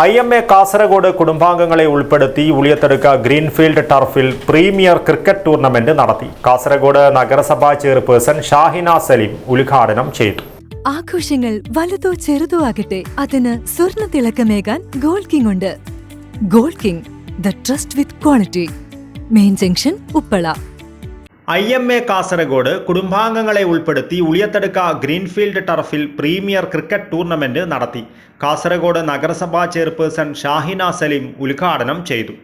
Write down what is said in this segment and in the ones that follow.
I M A Kasaragod കുടുംബാംഗങ്ങളെ ഉൾപ്പെടുത്തി ഉളിയത്തെടുക്ക Greenfield ടർഫിൽ പ്രീമിയർ ക്രിക്കറ്റ് ടൂർണമെന്റ് നടത്തി. കാസർഗോഡ് നഗരസഭാ ചെയർപേഴ്സൺ ഷാഹിന സലീം ഉദ്ഘാടനം ചെയ്തു. ആഘോഷങ്ങൾ വലുതോ ചെറുതോ ആകട്ടെ അതിന് സ്വർണ തിളക്കമേകാൻ ഗോൾഡ് കിങ് ഉണ്ട്. Gold king the trust with quality. Main junction Uppala. I M A Kasaragod കുടുംബാംഗങ്ങളെ ഉൾപ്പെടുത്തി ഉളിയത്തടുക്ക ഗ്രീൻഫീൽഡ് ടർഫിൽ പ്രീമിയർ ക്രിക്കറ്റ് ടൂർണമെന്റ് നടത്തി കാസർഗോഡ് നഗരസഭാ ചെയർപേഴ്സൺ ഷാഹിന സലീം ഉദ്ഘാടനം ചെയ്തു.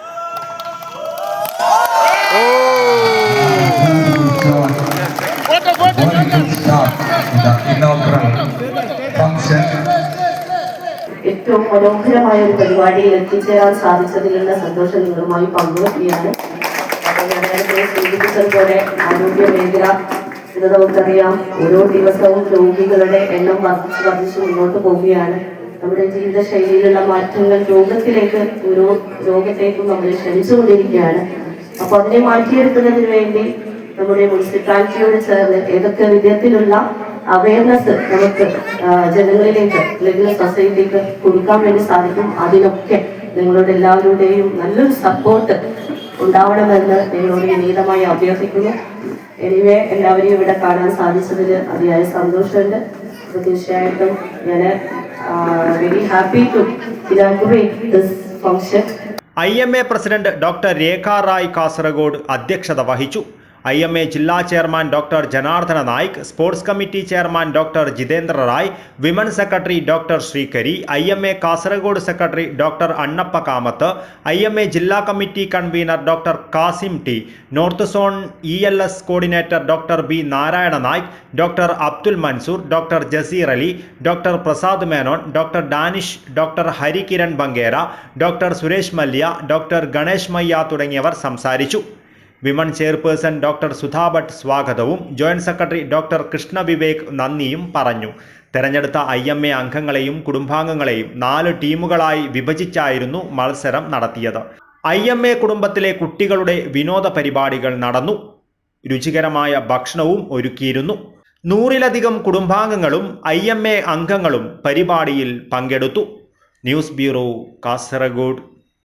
ഏറ്റവും മനോഹരമായ ഒരു പരിപാടിയിൽ എത്തിച്ചേരാൻ സാധിച്ചതിലുള്ള സന്തോഷം നിങ്ങളുമായി പങ്കുവയ്ക്കുകയാണ് ഞാൻ ആരോഗ്യ മേഖല നമുക്കറിയാം ഓരോ ദിവസവും രോഗികളുടെ എണ്ണം വർദ്ധിച്ച് മുന്നോട്ട് പോവുകയാണ്. നമ്മുടെ ജീവിതശൈലിയിലുള്ള മാറ്റങ്ങൾ രോഗത്തിലേക്ക് ഓരോ രോഗത്തേക്കും നമ്മൾ ക്ഷണിച്ചുകൊണ്ടിരിക്കുകയാണ്. അപ്പോൾ അതിനെ മാറ്റിയെടുക്കുന്നതിന് വേണ്ടി നമ്മുടെ മുനിസിപ്പാലിറ്റിയോട് ചേർന്ന് ഏതൊക്കെ വിധത്തിലുള്ള അവയർനെസ് നമുക്ക് ജനങ്ങളിലേക്ക് അല്ലെങ്കിൽ സൊസൈറ്റിക്ക് കൊടുക്കാൻ വേണ്ടി സാധിക്കും അതിനൊക്കെ നിങ്ങളുടെ എല്ലാവരുടെയും നല്ലൊരു സപ്പോർട്ട് ഉണ്ടാവണമെന്ന് നിങ്ങളോട് വിനീതമായി അഭ്യർത്ഥിക്കുന്നു. എനിവേ എല്ലാവരെയും ഇവിടെ കാണാൻ സാധിച്ചതിൽ അതിയായ സന്തോഷമുണ്ട്. അപ്പോൾ തീർച്ചയായിട്ടും ഞാൻ very happy to inaugurate this function I M A president doctor Rekha Rai Kasaragod അധ്യക്ഷത വഹിച്ചു. ഐ എം എ ജില്ലാ chairman doctor Janardhana Naik sports committee chairman doctor Jitendra Rai women secretary doctor Srikari I M A Kasaragod secretary doctor Annappa Kamath I M A ജില്ലാ committee convener doctor Kasim T north zone E L S coordinator doctor B Narayana Naik doctor Abdul Mansoor doctor Jaseer Ali doctor Prasad Menon doctor Danish doctor Harikiran Bangera doctor Suresh Mallya doctor Ganesh Mayya തുടങ്ങിയവർ സംസാരിച്ചു. Women chairperson doctor Sudha Bhat സ്വാഗതവും. Joint secretary doctor Krishna Vivek നന്ദിയും പറഞ്ഞു. തെരഞ്ഞെടുത്ത I M A അംഗങ്ങളെയും കുടുംബാംഗങ്ങളെയും നാല് ടീമുകളായി വിഭജിച്ചായിരുന്നു മത്സരം നടത്തിയത്. ഐ എം എ കുടുംബത്തിലെ കുട്ടികളുടെ വിനോദ പരിപാടികൾ നടന്നു. രുചികരമായ ഭക്ഷണവും ഒരുക്കിയിരുന്നു. നൂറിലധികം കുടുംബാംഗങ്ങളും ഐ എം എ അംഗങ്ങളും പരിപാടിയിൽ പങ്കെടുത്തു. News bureau Kasaragod.